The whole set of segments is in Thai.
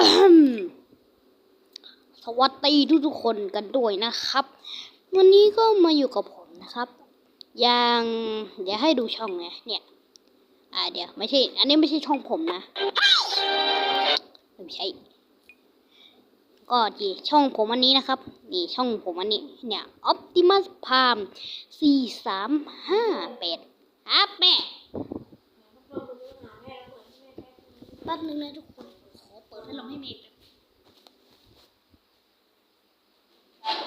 สวัสดีทุกทุกๆคนกันด้วยนะครับ วันนี้ก็มาอยู่กับผมนะครับ อย่างเดี๋ยวให้ดูช่องไงเนี่ย อ่าเดี๋ยวไม่ใช่ อันนี้ไม่ใช่ช่องผมนะไม่ใช่ก็ดีช่องผมอันนี้นะครับ นี่ช่องผมอันนี้เนี่ย Optimus Prime สี่สามห้าแปดห้าแปดแป๊บนึงนะทุกคน พัดลมให้เมย์แป๊บ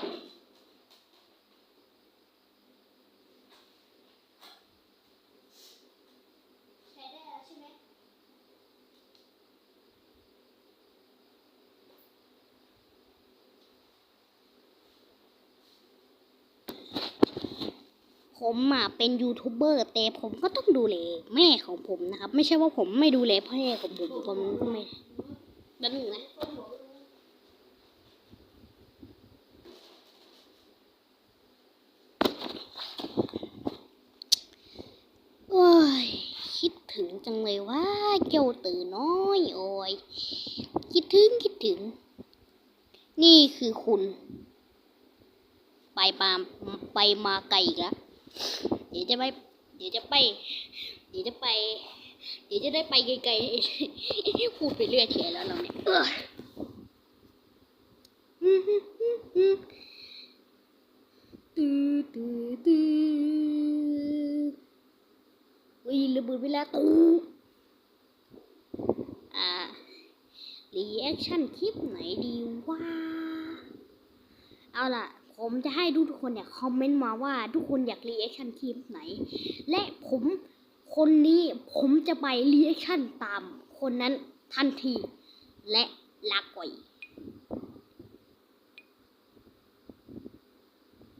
ใช้ได้แล้วใช่ไหมผมอะเป็นยูทูบเบอร์แต่ผมก็ต้องดูแลแม่ของผมนะครับ ไม่ใช่ว่าผมไม่ดูแลพ่อแม่ของผมผมก็ไม่แป๊ บนึงนะโอ้ย คิดถึงจังเลยว่าเจ้าตื่นน้อยโอ้ย คิดถึงคิดถึง นี่คือคุณ ไปปามไปมาไกลอีกแล้ว เดี๋ยวจะไป เดี๋ยวจะไป เดี๋ยวจะไป เดี๋ยวจะได้ไปไกลๆพูดไปเรื่อยเฉยแล้วเราเนี่ยเออตื้อตื้อตื้อวิ่งระเบิดเวลาตูอ่ารีแอคชั่นคลิปไหนดีวะเอาล่ะผมจะให้ทุกคนเนี่ยคอมเมนต์มาว่าทุกคนอยากรีแอคชั่นคลิปไหน และผม คนนี้ผมจะไปรีแอคชั่นตามคนนั้นทันที และลากไอ